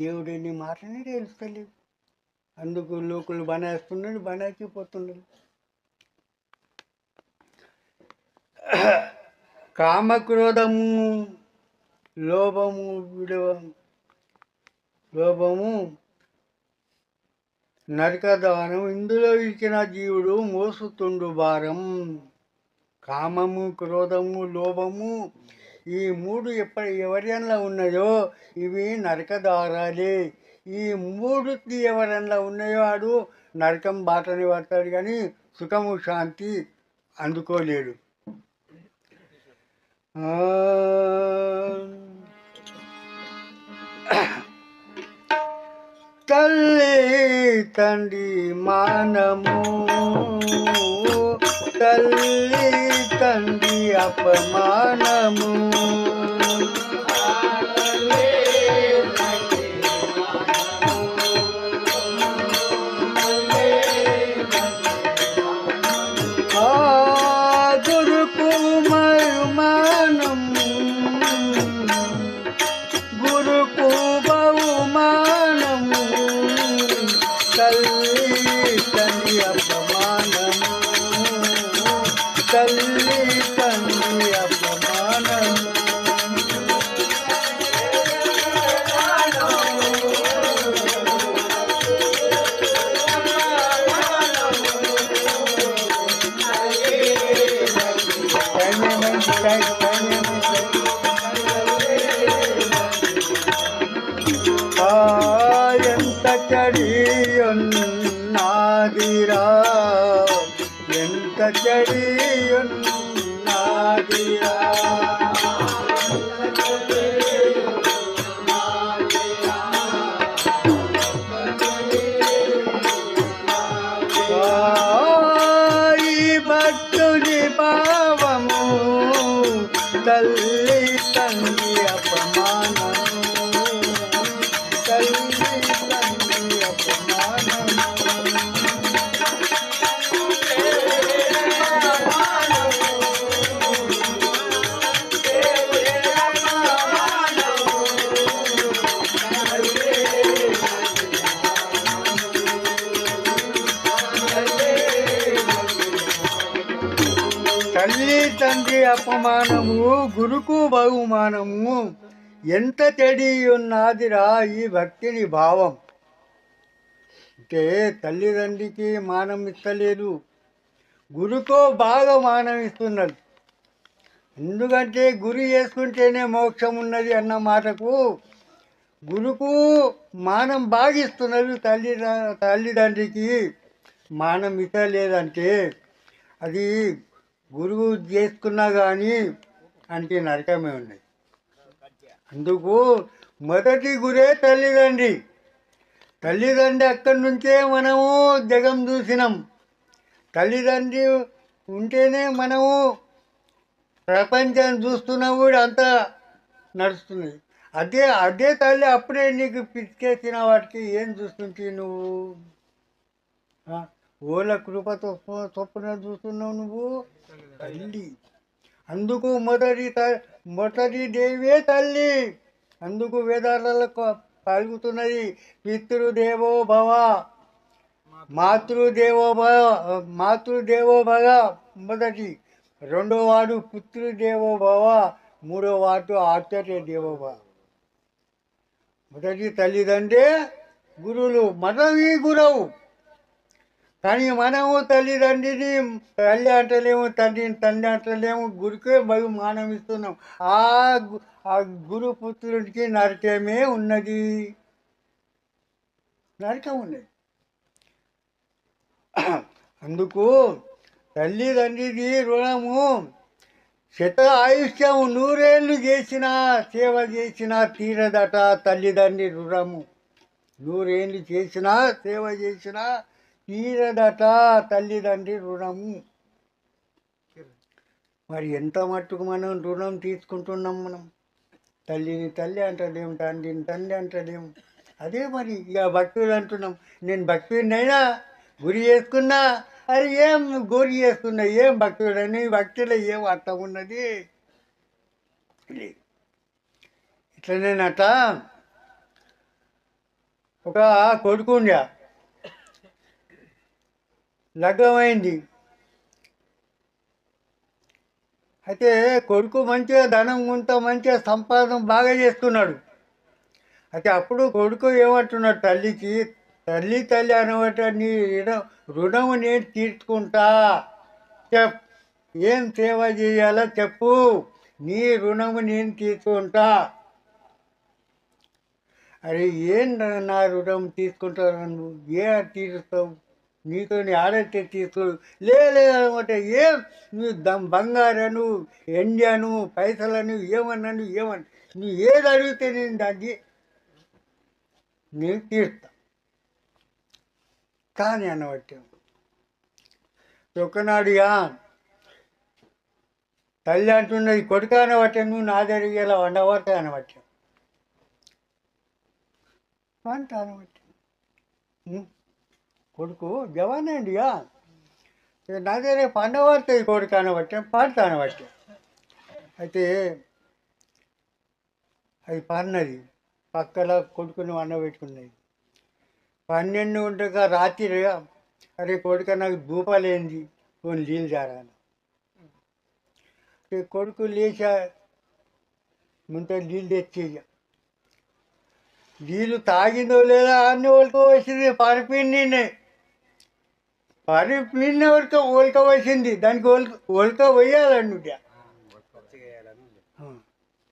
దేవుడు ఎన్ని మాటనే తెలుస్తలేదు అందుకు లోకులు బనేస్తున్నాడు బనాకిపోతున్నాడు కామక్రోధము లోభము విడవ లోభము నరకదానం ఇందులో ఇచ్చిన జీవుడు మోసుతుండు భారం. కామము క్రోధము లోభము ఈ మూడు ఎప్పటి ఎవరిలో ఉన్నదో ఇవి నరకదారాలే ఈ మూడు ఎవరన్నా ఉన్నాయో వాడు నరకం బాటని పడతాడు కానీ సుఖము శాంతి అందుకోలేడు. తల్లి తండ్రి మానము. తల్లి తండ్రి అపమానము ఆ గురుకు మరుమానం గురుకు బహుమానము తల్లి తండ్రి అపమానము ఎంత చడియున్నాదిరా ఎంత చడియున్నాదిరా ఆ, తల్లి తండ్రి అపమానము గురుకు బహుమానము. ఎంత తెడి ఉన్నాదిరా ఈ భక్తిని భావం? అంటే తల్లిదండ్రికి మానం ఇస్తలేదు. గురుకో బాగా మానం ఇస్తున్నది. ఎందుకంటే గురి చేసుకుంటేనే మోక్షం ఉన్నది అన్న మాటకు గురుకు మానం బాగిస్తున్నారు తల్లి తల్లిదండ్రికి మానం ఇస్తలేదంటే అది గురువు చేసుకున్నా కానీ అంటే నరకమే ఉన్నది అందుకు మొదటి గురే తల్లిదండ్రి. తల్లిదండ్రి అక్కడి నుంచే మనము జగం చూసినాం. తల్లిదండ్రి ఉంటేనే మనము ప్రపంచం చూస్తున్నా కూడా అంతా నడుస్తుంది. అదే అదే తల్లి అప్పుడే నీకు పిచ్చేసిన వాటికి ఏం చూస్తుంటే నువ్వు? ఓల కృపతో చొప్పున చూస్తున్నావు నువ్వు. తల్లి. అందుకు మొదటి మొదటి దేవే తల్లి. అందుకు వేదాలలో పలుకుతున్నది పితృదేవో భవ మాతృదేవో భవ మాతృదేవో భవ మొదటి. రెండో వాడు పుత్రుదేవో భవ మూడో వాడు ఆచార్య దేవో భవ మొదటి తల్లిదండ్రి గురువులు మనవి గురవు. కానీ మనము తల్లిదండ్రిని తల్లి అంటలేము తండ్రిని తండ్రి అంటలేము గురుకే బహు మానం ఇస్తున్నాం. ఆ ఆ గురు పుత్రుడికి నరకమే ఉన్నది. నరకం ఉన్నది. అందుకు తల్లిదండ్రిది రుణము శత ఆయుష్యం నూరేళ్ళు చేసిన సేవ చేసిన తీరదట తల్లిదండ్రి రుణము. నూరేళ్ళు చేసినా సేవ చేసినా తీరదట తల్లిదండ్రి రుణము. మరి ఎంత మట్టుకు మనం రుణం తీసుకుంటున్నాం మనం? తల్లిని తల్లి అంటలేము తండ్రిని తండ్రి అంటలేము అదే మరి ఇక భక్తులు అంటున్నాం నేను భక్తుడినైనా గురి చేసుకున్నా అది ఏం గురి చేసుకున్నా ఏం భక్తుడని భక్తిలో ఏం అర్థం ఉన్నది? ఇట్లనేనట. ఒక కొడుకు లగ్నమైంది. అయితే కొడుకు మంచిగా ధనం గుంత మంచిగా సంపాదన బాగా చేస్తున్నాడు. అయితే అప్పుడు కొడుకు ఏమంటున్నాడు తల్లికి తల్లి తల్లి అనమాట నీ రుణం రుణము నేను తీర్చుకుంటా. చెప్ ఏం సేవ చేయాలో చెప్పు. నీ రుణము నేను తీసుకుంటా అరే ఏం నా- నా రుణం తీసుకుంటావు నువ్వు ఏ తీరుస్తావు? నీతో ఆడైతే తీసుకో? లేదనుకుంటే ఏం? నువ్వు దమ్ బంగారను ఎండ్యాను పైసలను ఏమన్నాను ఏమన్నా నువ్వు ఏది అడిగితే నేను దాన్ని నేను తీరుతా. కానీ అన్నబట్టి ఒకనాడుగా తల్లి అంటున్నది కొడుకు అనబట్టే నువ్వు నా జరిగేలా ఇలా అనబట్టే అంట అనబట్టే కొడుకు జవాన్ అండిగా నా దగ్గర పండబడుతుంది కొడుకు అనబట్టి పాడతా అనబట్టి. అయితే అది పన్నది పక్కన కొడుకుని వండబెట్టుకున్నది పన్నెండు ఉండగా రాత్రి అరే కొడుక నాకు దూపాలేంది కొన్ని నీళ్ళు జారాను. కొడుకు లేచా ముంత నీళ్ళు తెచ్చి నీళ్ళు తాగిందో లేదా అన్ని ఒలక వచ్చింది పరిపిండి పరిపిండి ఒలక ఒలక పోసింది. దానికి ఒలక ఒలక వేయాలండి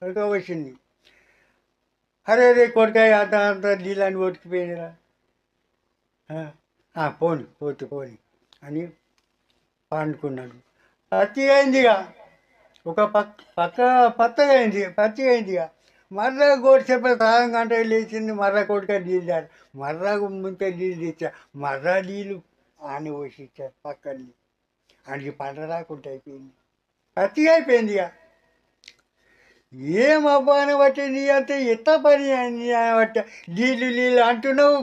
ఒలక వచ్చింది అరే రే కొడుకాయ అంత అంత నీళ్ళని ఒటికిపోయినరా పోని పోతు పోని అని పండుకున్నాడు. పచ్చిగా అయిందిగా ఒక పక్క పక్క పచ్చగా అయింది పచ్చిగా అయిందిగా మర్రా గోడు సాయం గంట లేచింది మర్రా కొడుక నీళ్ళు తాడు మర్రా ముంత నీళ్ళు తెచ్చా మర్రా నీళ్ళు ఆని పోసి ఇచ్చారు పక్కని అడిగి పంట రాకుండా అయిపోయింది. పత్తి అయిపోయింది ఇక. ఏం అబ్బాని బట్టి నీ అంత ఎట్లా పని అని బట్టి నీళ్ళు నీళ్ళు అంటున్నావు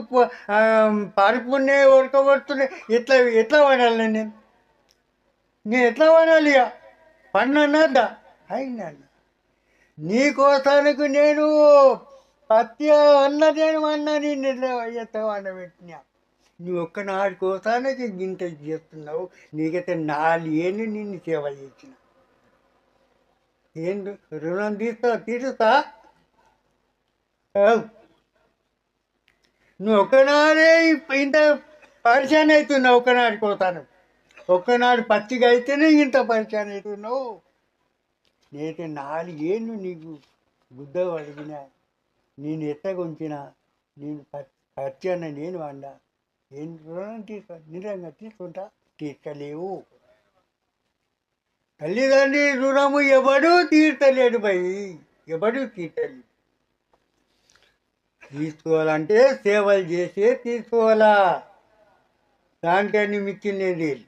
పరుపునే ఉడకబడుతున్నాయి. ఎట్లా ఎట్లా పడాలి నేను? నేను ఎట్లా పడాలి ఇక? పన్నదా అయినా నీ కోసానికి నేను పత్తి అన్న నేను అన్న నేను ఎట్లా వండబెట్టినా? నువ్వు ఒక్కనాడు కోసానికి ఇంత చేస్తున్నావు. నీకైతే నాలుగేళ్ళు నిన్ను సేవ చేసిన. ఏం రుణం తీస్తా తీరుస్తా? నువ్వు ఒక్కనాడే ఇంత పరిచయం అవుతున్నావు ఒక్కనాడు కోతాను ఒక్కనాడు పచ్చిగా అయితేనే ఇంత పరిచయం అవుతున్నావు. నేనైతే నాలుగేళ్ళు నీకు బుద్ధ అడిగిన నేను ఎత్తగొంచిన. నేను పరిచయాన్ని నేను వండా రుణం తీసుకో నిజంగా తీసుకుంటా. తీర్చలేవు. తల్లిదండ్రి రుణము ఎవడూ తీర్చలేడు భయ్ ఎవడూ తీర్చలేడు. తీసుకోవాలంటే సేవలు చేసే తీసుకోవాలా? దానికని మిక్కినది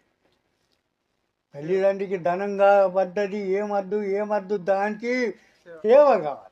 తల్లిదండ్రికి ధనంగా పద్ధతి ఏమద్దు ఏమద్దు దానికి సేవ కావాలి.